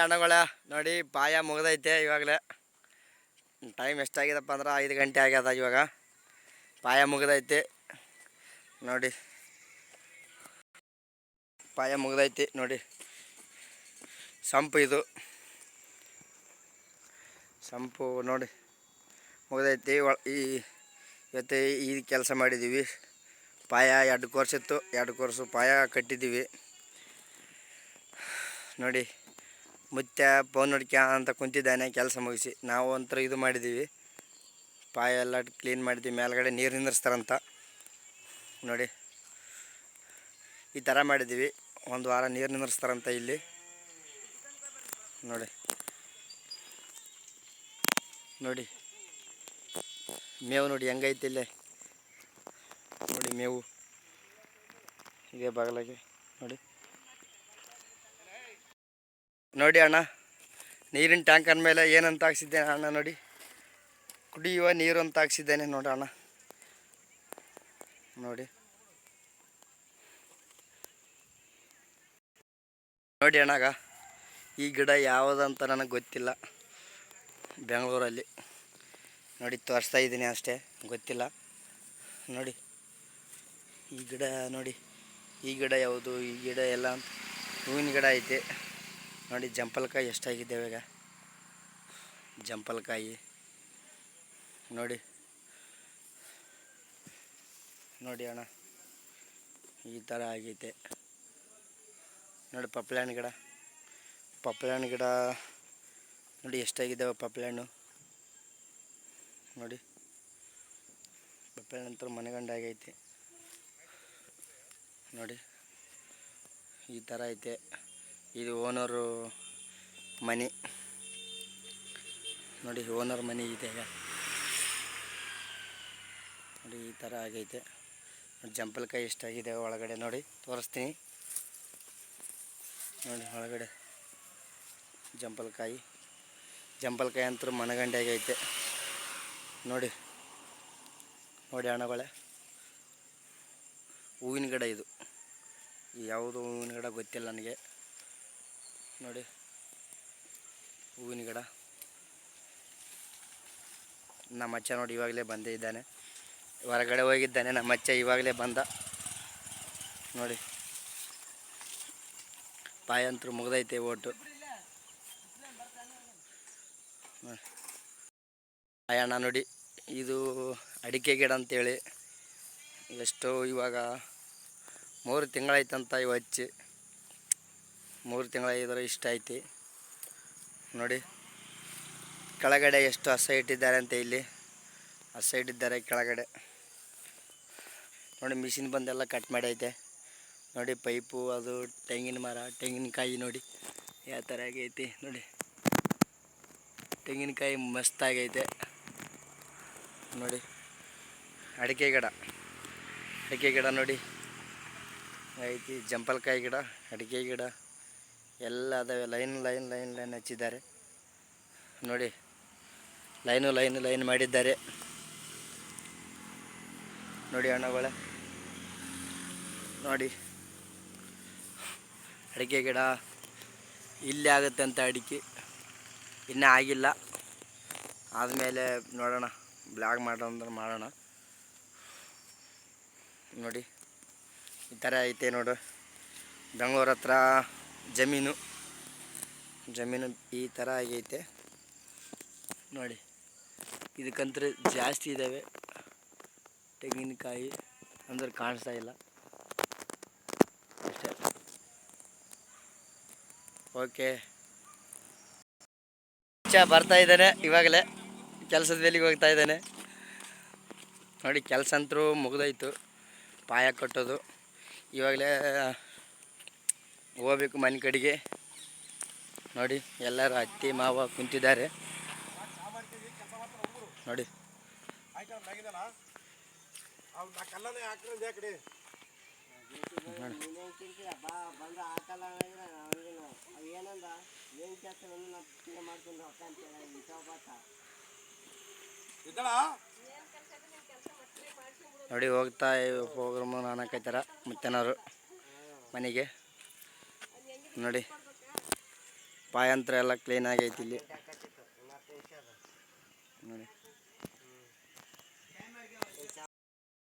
ಅಣ್ಣಗಳ ನೋಡಿ ಪಾಯ ಮುಗ್ದೈತೆ ಇವಾಗಲೇ. ಟೈಮ್ ಎಷ್ಟಾಗಿದಪ್ಪ ಅಂದ್ರೆ ಐದು ಗಂಟೆ ಆಗ್ಯದ ಇವಾಗ. ಪಾಯ ಮುಗ್ದೈತೆ. ನೋಡಿ. ಪಾಯ ಮುಗ್ದೈತಿ, ನೋಡಿ. ಸಂಪು ಇದು. ಸಂಪು, ನೋಡಿ. ಮುಗ್ದೈತಿ ಈ ಇವತ್ತು ಈ ಕೆಲಸ ಮಾಡಿದ್ದೀವಿ ಪಾಯ ಎರಡು ಕೋರ್ಸ್ ಇತ್ತು, ಎರಡು ಕೋರ್ಸು ಪಾಯ ಕಟ್ಟಿದ್ದೀವಿ ನೋಡಿ. ಮುತ್ಯ ಫೋನ್ ಹೊಡ್ಕ ಅಂತ ಕುಂತಿದ್ದಾನೆ ಕೆಲಸ ಮುಗಿಸಿ. ನಾವು ಒಂಥರ ಇದು ಮಾಡಿದ್ದೀವಿ. ಪಾಯ ಎಲ್ಲ ಕ್ಲೀನ್ ಮಾಡಿದ್ದೀವಿ. ಮೇಲ್ಗಡೆ ನೀರು ನಿಂದಿರ್ಸ್ತಾರಂತ. ನೋಡಿ. ಈ ಥರ ಮಾಡಿದ್ದೀವಿ. ಒಂದು ವಾರ ನೀರು ನಿಂದಿರ್ಸ್ತಾರಂತ ಇಲ್ಲಿ. ನೋಡಿ. ನೋಡಿ. ಮೇವು ನೋಡಿ, ಹೆಂಗೈತಿ ಇಲ್ಲೇ. ನೋಡಿ ಮೇವು. ಇದೇ ಬಾಗಿಲಾಗೆ. ನೋಡಿ. ನೋಡಿ ಅಣ್ಣ, ನೀರಿನ ಟ್ಯಾಂಕರ್ ಮೇಲೆ ಏನಂತ ಹಾಕ್ಸಿದ್ದೇನೆ ಅಣ್ಣ ನೋಡಿ. ಕುಡಿಯುವ ನೀರು ಅಂತ ಹಾಕ್ಸಿದ್ದೇನೆ ನೋಡಿ ಅಣ್ಣ. ನೋಡಿ. ನೋಡಿ ಅಣ್ಣಗ ಈ ಗಿಡ ಯಾವುದಂತ ನನಗೆ ಗೊತ್ತಿಲ್ಲ. ಬೆಂಗಳೂರಲ್ಲಿ. ನೋಡಿ, ತೋರಿಸ್ತಾ ಇದ್ದೀನಿ ಅಷ್ಟೇ, ಗೊತ್ತಿಲ್ಲ. ನೋಡಿ. ಈ ಗಿಡ ನೋಡಿ, ಈ ಗಿಡ ಯಾವುದು, ಈ ಗಿಡ ಎಲ್ಲ ಹೂವಿನ ಗಿಡ ಐತೆ. ನೋಡಿ, ಜಂಪಲ್ಕಾಯಿ ಎಷ್ಟಾಗಿದ್ದಾವೆ ಈಗ? ಜಂಪಲ್ಕಾಯಿ. ನೋಡಿ. ನೋಡಿ ಅಣ್ಣ, ಈ ಥರ ಆಗೈತೆ. ನೋಡಿ ಹಣ್ಣು ಗಿಡ. ಹಣ್ಣು ಗಿಡ, ನೋಡಿ, ಎಷ್ಟಾಗಿದ್ದಾವೆ ಹಣ್ಣು ನೋಡಿ. ಪಪ್ಳೆ ಹಣ್ಣು ಅಂತೂ ಮನೆಗಂಡಾಗೈತೆ ನೋಡಿ. ಈ ಥರ ಐತೆ. ಇದು ಓನರು ಮನೆ. ನೋಡಿ, ಓನರ್ ಮನೆ ಇದೆ ನೋಡಿ, ಈ ಥರ ಆಗೈತೆ. ಜಂಪಲ್ಕಾಯಿ ಎಷ್ಟಾಗಿದೆ ಒಳಗಡೆ ನೋಡಿ, ತೋರಿಸ್ತೀನಿ. ನೋಡಿ, ಒಳಗಡೆ ಜಂಪಲ್ಕಾಯಿ. ಜಂಪಲ್ಕಾಯಿ ಅಂತೂ ಮನಗಂಡೆ ಆಗೈತೆ. ನೋಡಿ ನೋಡಿ ಹಣಗಳೇ. ಹೂವಿನ ಗಿಡ ಇದು. ಯಾವುದು ಹೂವಿನ ಗಿಡ ಗೊತ್ತಿಲ್ಲ ನನಗೆ. ನೋಡಿ. ಹೂವಿನ ಗಿಡ. ನಮ್ಮ ಅಚ್ಚ ನೋಡಿ ಇವಾಗಲೇ ಬಂದೇ ಇದ್ದಾನೆ. ಹೊರಗಡೆ ಹೋಗಿದ್ದಾನೆ ನಮ್ಮ ಅಚ್ಚ ಇವಾಗಲೇ ಬಂದ. ನೋಡಿ. ಪಾಯಂತ್ರ ಮುಗ್ದೈತೆ ಓಟು. ಅಯ್ಯಣ್ಣ ನೋಡಿ. ಇದು ಅಡಿಕೆ ಗಿಡ ಅಂತೇಳಿ. ಎಷ್ಟೋ ಇವಾಗ ಮೂರು ತಿಂಗಳಾಯ್ತಂತ ಇವು ಹಚ್ಚಿ. ಮೂರು ತಿಂಗಳಾಗಿದ್ರೆ ಇಷ್ಟ ಐತಿ. ನೋಡಿ, ಕೆಳಗಡೆ ಎಷ್ಟು ಹಸ ಇಟ್ಟಿದ್ದಾರೆ ಅಂತ ಇಲ್ಲಿ. ಹಸ ಇಟ್ಟಿದ್ದಾರೆ ಕೆಳಗಡೆ. ನೋಡಿ, ಮಿಷಿನ್ ಬಂದೆಲ್ಲ ಕಟ್ ಮಾಡೈತೆ. ನೋಡಿ, ಪೈಪು, ಅದು, ತೆಂಗಿನ ಮರ, ತೆಂಗಿನಕಾಯಿ ನೋಡಿ. ಯಾವ ಥರ ಆಗೈತಿ ನೋಡಿ. ತೆಂಗಿನಕಾಯಿ ಮಸ್ತಾಗೈತೆ. ನೋಡಿ, ಅಡಿಕೆ ಗಿಡ. ಅಡಿಕೆ ಗಿಡ ನೋಡಿ. ಐತಿ, ಜಂಪಲ್ಕಾಯಿ ಗಿಡ, ಅಡಿಕೆ ಗಿಡ. ಎಲ್ಲ ಅದಾವೆ. ಲೈನ್ ಲೈನ್ ಲೈನ್ ಲೈನ್ ಹಚ್ಚಿದ್ದಾರೆ. ನೋಡಿ, ಲೈನು ಲೈನು, ಲೈನ್ ಮಾಡಿದ್ದಾರೆ. ನೋಡಿ ಅಣ್ಣಗಳ. ನೋಡಿ, ಅಡಿಕೆ ಗಿಡ ಇಲ್ಲಿ ಆಗುತ್ತೆ ಅಂತ ಅಡಿಕೆ. ಇನ್ನೂ ಆಗಿಲ್ಲ. ಆದಮೇಲೆ ನೋಡೋಣ, ಬ್ಲಾಗ್ ಮಾಡೋಂದ್ರೆ ಮಾಡೋಣ. ನೋಡಿ, ಈ ಥರ ಐತೆ ನೋಡು. ಬೆಂಗ್ಳೂರ ಹತ್ರ ಜಮೀನು. ಜಮೀನು ಈ ಥರ ಆಗೈತೆ. ನೋಡಿ ಇದಕ್ಕಂತೂ ಜಾಸ್ತಿ ಇದ್ದಾವೆ ತೆಂಗಿನಕಾಯಿ ಅಂದ್ರೆ ಕಾಣಿಸ್ತಾ ಇಲ್ಲ. ಅಷ್ಟೇ. ಓಕೆ. ಬರ್ತಾ ಇದ್ದಾನೆ ಇವಾಗಲೇ. ಕೆಲಸದ ಮೇಲಿಗೆ ಹೋಗ್ತಾ ಇದ್ದಾನೆ. ನೋಡಿ, ಕೆಲಸ ಅಂತರೂ ಮುಗ್ದೋಯ್ತು. ಪಾಯ ಕಟ್ಟೋದು. ಇವಾಗಲೇ ಹೋಗ್ಬೇಕು ಮನೆ ಕಡೆಗೆ. ನೋಡಿ, ಎಲ್ಲರೂ ಅತ್ತಿ, ಮಾವ ಕುಂತಿದ್ದಾರೆ. ನೋಡಿ. ನೋಡಿ. ಹೋಗ್ತಾ ಹೋಗ್ರಮ್ಮ ಅನ್ನಕೈತಾರ ಮತ್ತೆನಾರು ಮನೆಗೆ. ನೋಡಿ. ಪಾಯಂತ್ರ ಎಲ್ಲ ಕ್ಲೀನಾಗೈತಿ ಇಲ್ಲಿ. ನೋಡಿ.